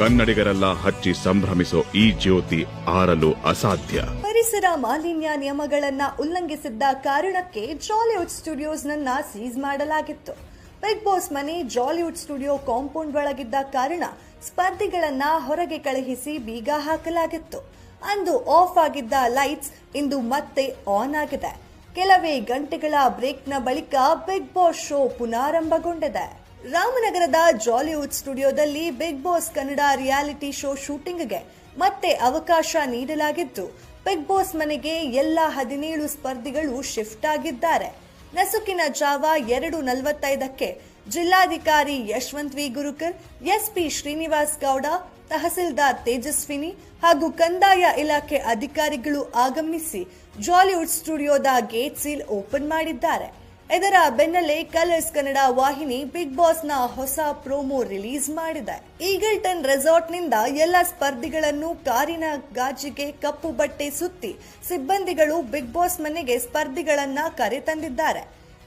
ಕನ್ನಡಿಗರೆಲ್ಲ ಹಚ್ಚಿ ಸಂಭ್ರಮಿಸೋ ಈ ಜ್ಯೋತಿ ಆರಲು ಅಸಾಧ್ಯ. ಪರಿಸರ ಮಾಲಿನ್ಯ ನಿಯಮಗಳನ್ನ ಉಲ್ಲಂಘಿಸಿದ್ದ ಕಾರಣಕ್ಕೆ ಜಾಲಿವುಡ್ ಸ್ಟುಡಿಯೋಸ್ ನನ್ನ ಸೀಸ್ ಮಾಡಲಾಗಿತ್ತು. ಬಿಗ್ ಬಾಸ್ ಮನೆ ಜಾಲಿವುಡ್ ಸ್ಟುಡಿಯೋ ಕಾಂಪೌಂಡ್ ಒಳಗಿದ್ದ ಕಾರಣ ಸ್ಪರ್ಧಿಗಳನ್ನ ಹೊರಗೆ ಕಳುಹಿಸಿ ಬೀಗ ಹಾಕಲಾಗಿತ್ತು. ಅಂದು ಆಫ್ ಆಗಿದ್ದ ಲೈಟ್ಸ್ ಇಂದು ಮತ್ತೆ ಆನ್ ಆಗಿದೆ. ಕೆಲವೇ ಗಂಟೆಗಳ ಬ್ರೇಕ್ನ ಬಳಿಕ ಬಿಗ್ ಬಾಸ್ ಶೋ ಪುನಾರಂಭಗೊಂಡಿದೆ. ರಾಮನಗರದ ಜಾಲಿವುಡ್ ಸ್ಟುಡಿಯೋದಲ್ಲಿ Bigg Boss Kannada reality show ಶೂಟಿಂಗ್ಗೆ ಮತ್ತೆ ಅವಕಾಶ ನೀಡಲಾಗಿದ್ದು ಬಿಗ್ ಬಾಸ್ ಮನೆಗೆ ಎಲ್ಲ ಹದಿನೇಳು ಸ್ಪರ್ಧಿಗಳು ಶಿಫ್ಟ್ ಆಗಿದ್ದಾರೆ. ನಸುಕಿನ ಜಾವ ಎರಡು ನಲವತ್ತೈದಕ್ಕೆ ಜಿಲ್ಲಾಧಿಕಾರಿ ಯಶವಂತ್ ವಿ. ಗುರುಕರ್, ಎಸ್ಪಿ ಶ್ರೀನಿವಾಸ್ ಗೌಡ, ತಹಸೀಲ್ದಾರ್ ತೇಜಸ್ವಿನಿ ಹಾಗೂ ಕಂದಾಯ ಇಲಾಖೆ ಅಧಿಕಾರಿಗಳು ಆಗಮಿಸಿ ಜಾಲಿವುಡ್ ಸ್ಟುಡಿಯೋದ ಗೇಟ್ ಸೀಲ್ ಓಪನ್ ಮಾಡಿದ್ದಾರೆ. ಇದರ ಬೆನ್ನಲ್ಲೇ ಕಲರ್ಸ್ ಕನ್ನಡ ವಾಹಿನಿ ಬಿಗ್ ಬಾಸ್ನ ಹೊಸ ಪ್ರೋಮೋ ರಿಲೀಸ್ ಮಾಡಿದೆ. ಈಗಲ್ಟನ್ ರೆಸಾರ್ಟ್ನಿಂದ ಎಲ್ಲ ಸ್ಪರ್ಧಿಗಳನ್ನು ಕಾರಿನ ಗಾಜಿಗೆ ಕಪ್ಪು ಬಟ್ಟೆ ಸುತ್ತಿ ಸಿಬ್ಬಂದಿಗಳು ಬಿಗ್ ಬಾಸ್ ಮನೆಗೆ ಸ್ಪರ್ಧಿಗಳನ್ನ ಕರೆತಂದಿದ್ದಾರೆ.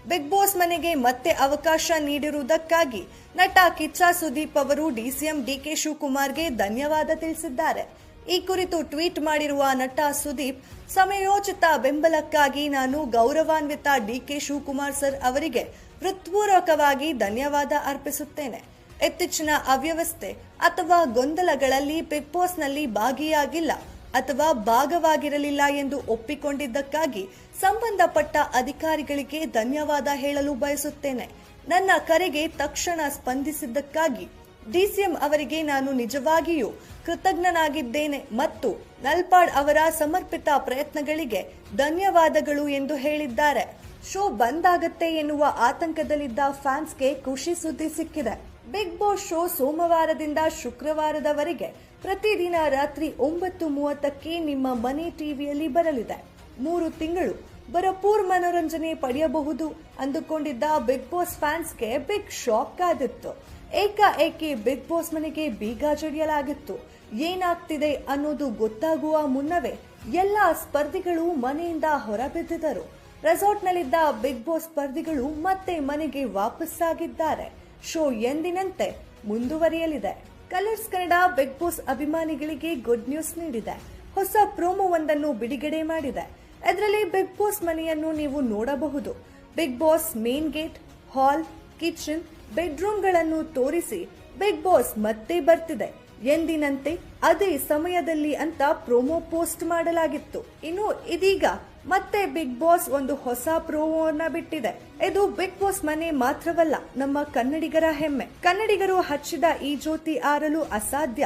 ಬಿಗ್ ಬಾಸ್ ಮನೆಗೆ ಮತ್ತೆ ಅವಕಾಶ ನೀಡಿರುವುದಕ್ಕಾಗಿ ನಟ ಕಿಚ್ಚ ಸುದೀಪ್ ಅವರು ಡಿಸಿಎಂ ಡಿಕೆ ಶಿವಕುಮಾರ್ಗೆ ಧನ್ಯವಾದ ತಿಳಿಸಿದ್ದಾರೆ. ಈ ಕುರಿತು ಟ್ವೀಟ್ ಮಾಡಿರುವ ನಟ ಸುದೀಪ್, ಸಮಯೋಚಿತ ಬೆಂಬಲಕ್ಕಾಗಿ ನಾನು ಗೌರವಾನ್ವಿತ ಡಿಕೆ ಶಿವಕುಮಾರ್ ಸರ್ ಅವರಿಗೆ ಹೃತ್ಪೂರ್ವಕವಾಗಿ ಧನ್ಯವಾದ ಅರ್ಪಿಸುತ್ತೇನೆ. ಇತ್ತೀಚಿನ ಅವ್ಯವಸ್ಥೆ ಅಥವಾ ಗೊಂದಲಗಳಲ್ಲಿ ಬಿಗ್ ಬಾಸ್ನಲ್ಲಿ ಭಾಗಿಯಾಗಿಲ್ಲ ಅಥವಾ ಭಾಗವಾಗಿರಲಿಲ್ಲ ಎಂದು ಒಪ್ಪಿಕೊಂಡಿದ್ದಕ್ಕಾಗಿ ಸಂಬಂಧಪಟ್ಟ ಅಧಿಕಾರಿಗಳಿಗೆ ಧನ್ಯವಾದ ಹೇಳಲು ಬಯಸುತ್ತೇನೆ. ನನ್ನ ಕರೆಗೆ ತಕ್ಷಣ ಸ್ಪಂದಿಸಿದ್ದಕ್ಕಾಗಿ ಡಿಸಿಎಂ ಅವರಿಗೆ ನಾನು ನಿಜವಾಗಿಯೂ ಕೃತಜ್ಞನಾಗಿದ್ದೇನೆ ಮತ್ತು ನಲ್ಪಾಡ್ ಅವರ ಸಮರ್ಪಿತ ಪ್ರಯತ್ನಗಳಿಗೆ ಧನ್ಯವಾದಗಳು ಎಂದು ಹೇಳಿದ್ದಾರೆ. ಶೋ ಬಂದಾಗತ್ತೆ ಎನ್ನುವ ಆತಂಕದಲ್ಲಿದ್ದ ಫ್ಯಾನ್ಸ್ಗೆ ಖುಷಿ ಸುದ್ದಿ ಸಿಕ್ಕಿದೆ. ಬಿಗ್ ಬಾಸ್ ಶೋ ಸೋಮವಾರದಿಂದ ಶುಕ್ರವಾರದವರೆಗೆ ಪ್ರತಿದಿನ ರಾತ್ರಿ ಒಂಬತ್ತು ಮೂವತ್ತಕ್ಕೆ ನಿಮ್ಮ ಮನೆ ಟಿವಿಯಲ್ಲಿ ಬರಲಿದೆ. ಮೂರು ತಿಂಗಳು ಭರಪೂರ್ ಮನೋರಂಜನೆ ಪಡೆಯಬಹುದು ಅಂದುಕೊಂಡಿದ್ದ ಬಿಗ್ ಬಾಸ್ ಫ್ಯಾನ್ಸ್ಗೆ ಬಿಗ್ ಶಾಕ್ ಆದಿತ್ತು ಏಕಾಏಕಿ ಬಿಗ್ ಬಾಸ್ ಮನೆಗೆ ಬೀಗ ಜಡಿಯಲಾಗಿತ್ತು. ಏನಾಗ್ತಿದೆ ಅನ್ನೋದು ಗೊತ್ತಾಗುವ ಮುನ್ನವೇ ಎಲ್ಲ ಸ್ಪರ್ಧಿಗಳು ಮನೆಯಿಂದ ಹೊರಬಿದ್ದಿದ್ದರು. ರೆಸಾರ್ಟ್ನಲ್ಲಿದ್ದ ಬಿಗ್ ಬಾಸ್ ಸ್ಪರ್ಧಿಗಳು ಮತ್ತೆ ಮನೆಗೆ ವಾಪಸ್ಸಾಗಿದ್ದಾರೆ. ಶೋ ಎಂದಿನಂತೆ ಮುಂದುವರಿಯಲಿದೆ. ಕಲರ್ಸ್ ಕನ್ನಡ ಬಿಗ್ ಬಾಸ್ ಅಭಿಮಾನಿಗಳಿಗೆ ಗುಡ್ ನ್ಯೂಸ್ ನೀಡಿದೆ. ಹೊಸ ಪ್ರೋಮೋ ಒಂದನ್ನು ಬಿಡುಗಡೆ ಮಾಡಿದೆ. ಅದರಲ್ಲಿ ಬಿಗ್ ಬಾಸ್ ಮನೆಯನ್ನು ನೀವು ನೋಡಬಹುದು. Bigg Boss main gate, hall, kitchen ಬೆಡ್ರೂಮ್ಗಳನ್ನು ತೋರಿಸಿ ಬಿಗ್ ಬಾಸ್ ಮತ್ತೆ ಬರ್ತಿದೆ. ಎಂದಿನಂತೆ ಅದೇ ಸಮಯದಲ್ಲಿ ಅಂತ ಪ್ರೋಮೋ ಪೋಸ್ಟ್ ಮಾಡಲಾಗಿತ್ತು. ಇನ್ನು ಇದೀಗ ಮತ್ತೆ ಬಿಗ್ ಬಾಸ್ ಒಂದು ಹೊಸ ಪ್ರೋಮೋನ ಬಿಟ್ಟಿದೆ. ಇದು ಬಿಗ್ ಬಾಸ್ ಮನೆ ಮಾತ್ರವಲ್ಲ, ನಮ್ಮ ಕನ್ನಡಿಗರ ಹೆಮ್ಮೆ. ಕನ್ನಡಿಗರು ಹಚ್ಚಿದ ಈ ಜ್ಯೋತಿ ಆರಲು ಅಸಾಧ್ಯ.